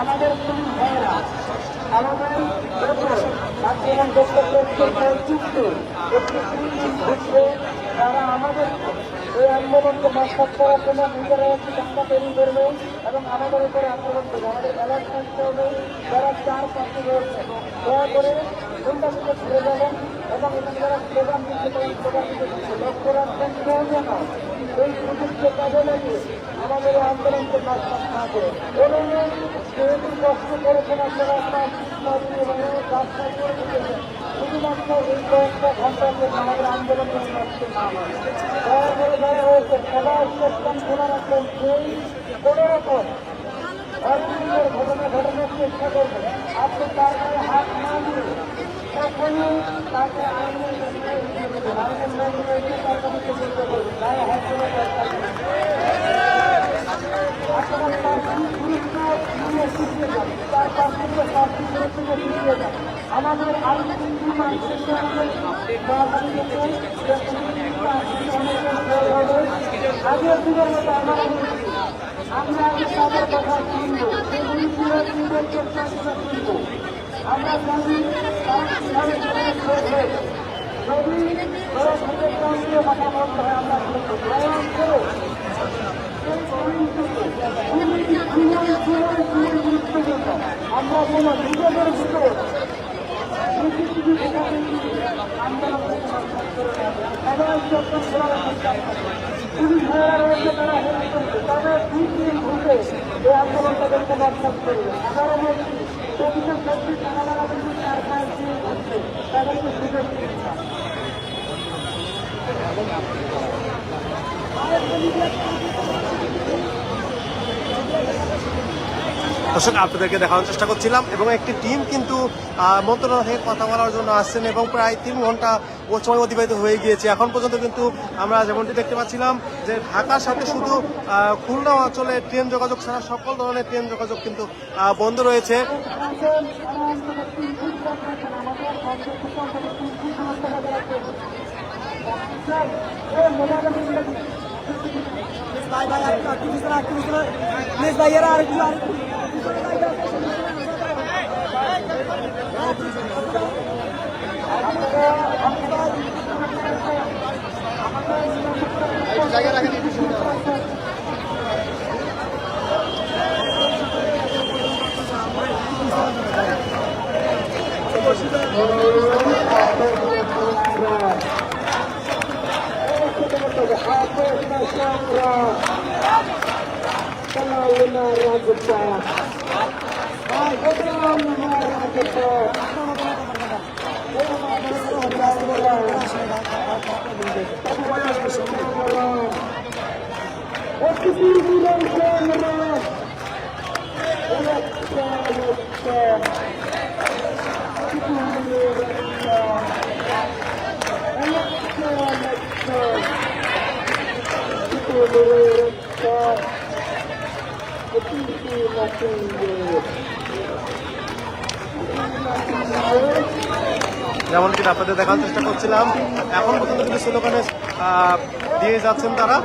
আমাদের খুবই ভাইয়েরা আমাদের দেশের আন্দোলন বক্তব্যের যুক্ত একটি কৃত্রিম ঘুরছে তারা আমাদের এই আন্দোলনকে মাস্টার করার জন্য নিজেরা একটি টাকা তৈরি করবে এবং আমাদের উপরে আন্দোলন করবে। আমাদের এলাকা থাকতে হবে, যারা চার পাশে রয়েছে। দয়া করে কোনটা থেকে ঘুরে যাবেন এবং এখানে যারা স্লোগান দিচ্ছে তারা স্লোগান দিচ্ছে লক্ষ্য রাখবেন কেউ যেন এই সুযোগকে কাজে লাগিয়ে আমাদের আন্দোলনকে মাস্টার না করে। এবং যেহেতু কষ্ট করেছেন আপনারা? আপনার রাস্তা করে দিতেছেন শুধুমাত্র এই কয়েকটা ঘণ্টার জন্য আমাদের আন্দোলন দয়া করে দেওয়া হয়েছে সবাই স্টেশন খোলা রাখবেন সেই কোনো রকম অর্থনীতির ঘটনা ঘটানোর চেষ্টা করবেন আপনি তার গায়ে মাধ্যমে তার করে গুরুত্ব করে আমাদের আরও আমাদের বাঙালি আগের দিনের মতো আমরা আমরা আগে তাদের কথা শুনব নিজের চেষ্টা শুনব আমরা যদি দিয়ে কথা বলতে হয় আমরা নিজেদের ভিতরে পুলিশ ভাইয়েরা রয়েছে তারা হেল্প করবে তাদের দুই তিন ঘুরে এই আন্দোলনটাদেরকে বরখাস্ত করবে আগারো মন্ত্রী চব্বিশে চব্বিশ টাকা কিন্তু চার পাঁচ দিন ঘুরছে তাদেরকে সুযোগ দিন না দর্শক আপনাদেরকে দেখানোর চেষ্টা করছিলাম এবং একটি টিম কিন্তু মন্ত্রণালয় থেকে কথা বলার জন্য আসছেন এবং প্রায় তিন ঘণ্টা ও সময় অতিবাহিত হয়ে গিয়েছে এখন পর্যন্ত কিন্তু আমরা যেমনটি দেখতে পাচ্ছিলাম যে ঢাকার সাথে শুধু খুলনা অঞ্চলে ট্রেন যোগাযোগ ছাড়া সকল ধরনের ট্রেন যোগাযোগ কিন্তু বন্ধ রয়েছে ভাই ভাই আরেকটু আরেকটু পিছনে আরেকটু পিছনে প্লিজ ভাই এরা আরেকটু যেমন কি আপনাদের দেখার চেষ্টা করছিলাম এখন পর্যন্ত কিন্তু স্লোগানে দিয়ে যাচ্ছেন তারা।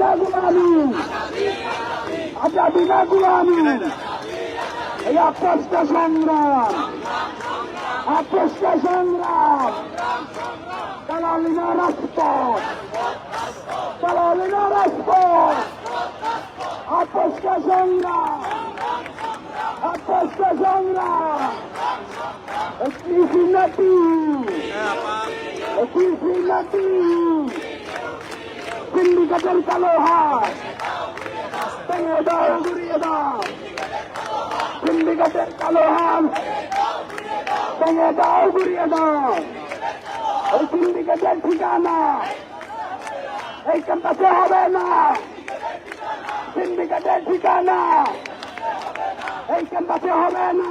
আজাদি না গুলামি আজাদি না গুলামি এই আপসটা সংগ্রাম আপসটা সংগ্রাম দালালিনা রাজপথ দালালিনা রাজপথ আপসটা সংগ্রাম আপসটা সংগ্রাম একটি সিন্নতি একটি সিন্নতি সিন্ডিকেটের কালো হাত কালো হাত সিন্ডিকেটের ঠিকানা এই ক্যাম্পাসে হবে না। সিন্ডিকেটের ঠিকানা এই ক্যাম্পাসে হবে না।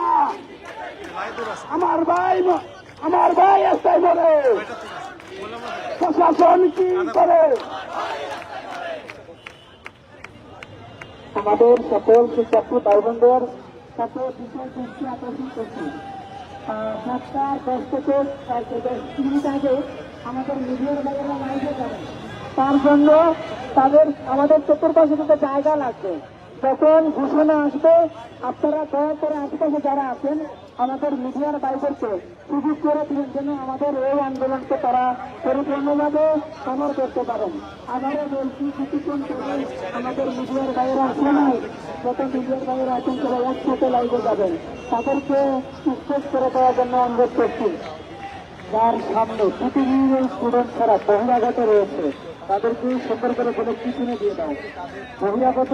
আমার ভাই আমার ভাই আসতে ধরে প্রশাসন কি করে? আমাদের সকল শিক্ষার্থী ভাই বোনদের সাথে দৃষ্টি আকর্ষণ করছি। সাতটার দশ থেকে আগে আমাদের মিডিয়ার বাইরে লাইভে যাবেন তার জন্য তাদের, আমাদের চতুর্পাশে দুটো জায়গা লাগবে। যখন ঘোষণা আসবে, আপনারা দয়া করে আশেপাশে যারা আছেন আমাদের মিডিয়ার বাইরেকে সুযোগ করে দিবেন যেন আমাদের এই আন্দোলনকে তারা পরিপূর্ণভাবে সমর করতে পারেন। আবারও বলছি, কিছুক্ষণ পরে আমাদের মিডিয়ার বাইরে আসে যত মিডিয়ার বাইরে আছেন তারা একসাথে লাইভে যাবেন। তাদেরকে স্পেস করে দেওয়ার জন্য অনুরোধ করছি। যার সামনে পৃথিবীর স্টুডেন্ট ছাড়া বহিরাগত রয়েছে, তাদেরকে সুন্দর করে বলে পিছনে দিয়ে দাও। বহিরাগত